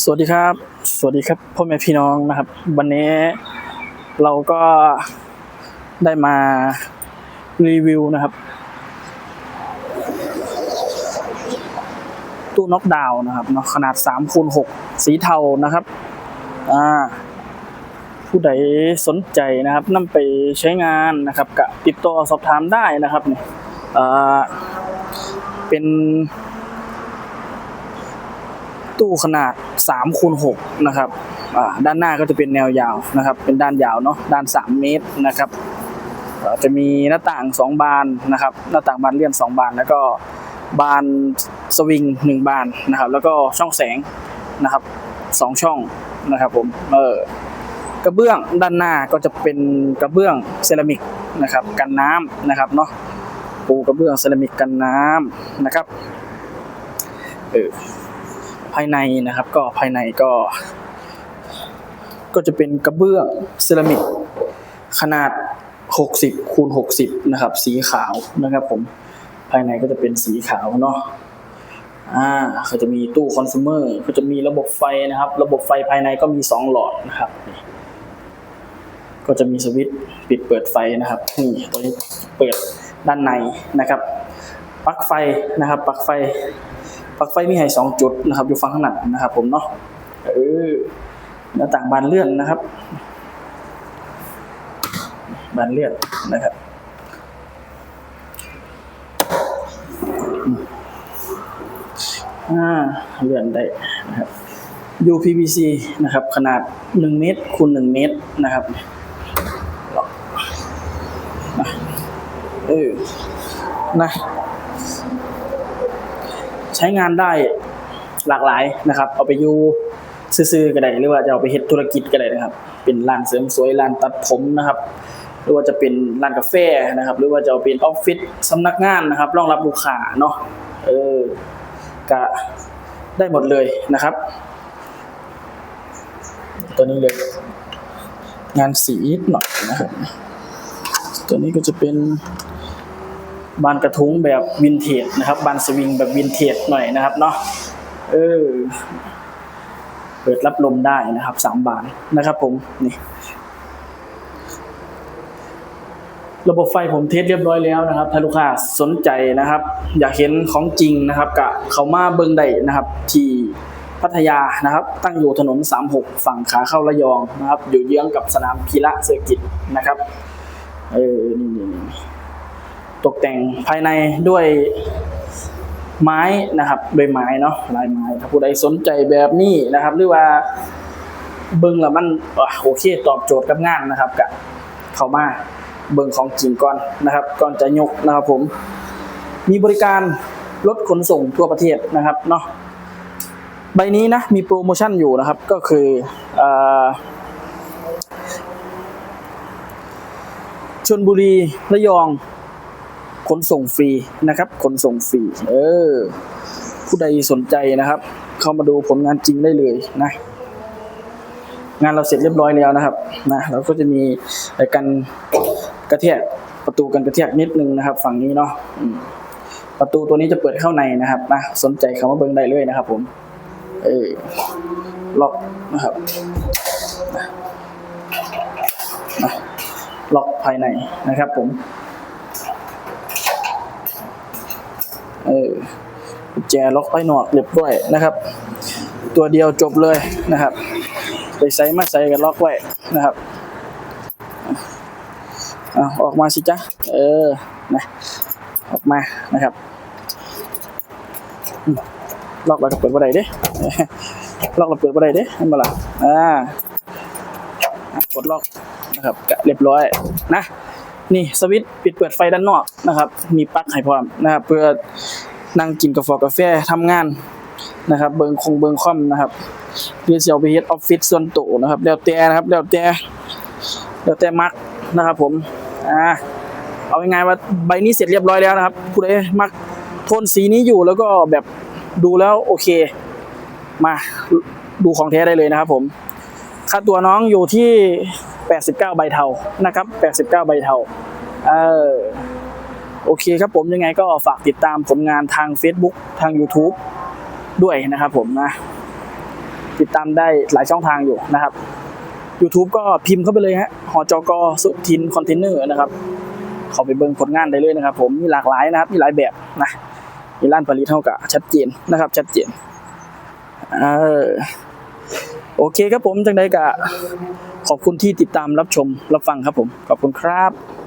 สวัสดีครับ สวัสดีครับพ่อแม่พี่น้องนะครับ วันนี้เราก็ได้มารีวิวนะครับ ตู้น็อกดาวน์นะครับเนาะขนาด3คูณ6สีเทานะครับอ่าผู้ใดสนใจนะครับนำไปใช้งานนะครับกับติดต่อสอบถามได้นะครับเนี่ยเป็น ตู้ขนาด3คูณ6นะครับด้านหน้าก็จะเป็นแนวยาวนะครับ เป็นด้านยาวเนาะด้าน 3 เมตรนะครับจะมีหน้าต่าง 2 บานนะครับ หน้าต่างบานเลื่อน 2 บาน แล้วก็บานสวิง 1 บานนะครับ แล้วก็ช่องแสงนะครับ2ช่องนะครับผมเออกระเบื้องด้านหน้าก็จะเป็นกระเบื้องเซรามิกนะครับกันน้ำนะครับเนาะปูกระเบื้องเซรามิกกันน้ำนะครับเออ ภายในนะครับ ก็ภายในก็ ก็จะเป็นกระเบื้องเซรามิกขนาด 60คูณ60 นะครับ สีขาวนะครับผมภายในก็จะเป็นสีขาวเนาะอ่าก็จะมีตู้คอน sumer ก็จะมีระบบไฟนะครับ ระบบไฟภายในก็มี 2 หลอดนะครับ ก็จะมีสวิตช์ปิดเปิดไฟนะครับนี่ตัวนี้เปิดด้านในนะครับปลั๊กไฟนะครับปลั๊กไฟ ปลั๊กไฟมีให้สองจุดนะครับอยู่ฝั่งข้างหน้านะครับผมเนาะเออหน้าต่างบานเลื่อนนะครับ บานเลื่อนนะครับอ่าเลื่อนได้นะครับ UPVC นะครับ ขนาด 1 เมตรคูณ1เมตรนะครับเออนะ ช้งานได้หลากหลายนะครับ เอาไปอยู่ซื้อๆก็ได้หรือว่าจะเอาไปเฮ็ดธุรกิจก็ได้นะครับ เป็นร้านเสริมสวยร้านตัดผมนะครับ หรือว่าจะเป็นร้านกาแฟนะครับ หรือว่าจะเอาเป็นออฟฟิศสำนักงานนะครับรองรับลูกค้าเนาะเออก็ได้หมดเลยนะครับ ตัวนี้เลยงานสีนิดหน่อยนะครับ ตัวนี้ก็จะเป็น บานกระทุ้งแบบวินเทจนะครับ บานสวิงแบบวินเทจหน่อยนะครับเนาะเออเปิดรับลมได้นะครับสามบานนะครับผมนี่ระบบไฟผมเทสเรียบร้อยแล้วนะครับถ้าลูกค้าสนใจนะครับ อยากเห็นของจริงนะครับกะเขามาเบิงได้นะครับ ที่พัทยานะครับ ตั้งอยู่ถนน 36 ฝั่งขาเข้าระยองนะครับ อยู่เยื้องกับสนามพีระเซอร์กิตนะครับ เออนี่นี่นี่ ตกแต่งภายในด้วยไม้นะครับด้วยไม้เนาะลายไม้ถ้าผู้ใดสนใจแบบนี้นะครับ หรือว่าเบิ่งแล้วมันโอเคตอบโจทย์กับงานนะครับกับเข้ามาเบิ่งของจริงก่อนนะครับ ก่อนจะยกนะครับผม มีบริการรถขนส่งทั่วประเทศนะครับเนาะใบนี้นะมีโปรโมชั่นอยู่นะครับก็คืออชนบุรีระยอง ขนส่งฟรีนะครับ ขนส่งฟรี เออ ผู้ใดสนใจนะครับ เข้ามาดูผลงานจริงได้เลยนะ งานเราเสร็จเรียบร้อยแล้วนะครับ นะ เราก็จะมีกันกระเทียกประตูกันกระเทียกนิดนึงนะครับ ฝั่งนี้เนาะประตูตัวนี้จะเปิดเข้าในนะครับนะสนใจเข้ามาเบิ่งได้เลยนะครับ ผม เออล็อกนะครับล็อกภายในนะครับผม เออแจล็อกภายนอกเรียบร้อยนะครับ ตัวเดียวจบเลยนะครับ ไปใส่มาใส่กันล็อกไว้นะครับเอาออกมาสิจ๊ะเออนะออกมานะครับล็อกแล้วก็เปิดบ่ไดเด้ล็อกแล้วเปิดบ่ไดเด้เห็นบ่ล่ะอ่ากดล็อกนะครับเรียบร้อยนะ นี่สวิตช์ปิดเปิดไฟด้านนอกนะครับ มีปลั๊กให้พร้อมนะครับเพื่อนั่งกินกาแฟกาแฟทำงานนะครับ เบิงคงเบิงคอมนะครับหรือสิเอาไปเฮ็ดออฟฟิศส่วนตัวนะครับแล้วแต่นะครับแล้วแต่แล้วแต่มักนะครับ ผมอ่าเอาง่ายๆว่าใบนี้เสร็จเรียบร้อยแล้วนะครับผู้ใดมักโทนสีนี้อยู่แล้วก็แบบดูแล้วโอเค มาดูของแท้ได้เลยนะครับ ผมค่าตัวน้องอยู่ที่ 89 ใบเทานะครับ 89 ใบเทาเออโอเคครับผมยังไงก็ฝากติดตามผลงานทาง Facebook ทาง YouTube ด้วยนะครับผมนะ ติดตามได้หลายช่องทางอยู่นะครับ YouTube ก็พิมพ์เข้าไปเลยฮะหอจอกสุทินคอนเทนเนอร์นะครับเข้าไปเบิ่งผลงานได้เลยนะครับ ผมมีหลากหลายนะครับมีหลายแบบนะมีร้านผลิตเท่ากับชัดเจนนะครับ ชัดเจนเออ โอเคครับผมจังใดกะขอบคุณที่ติดตามรับชมรับฟังครับผม ขอบคุณครับ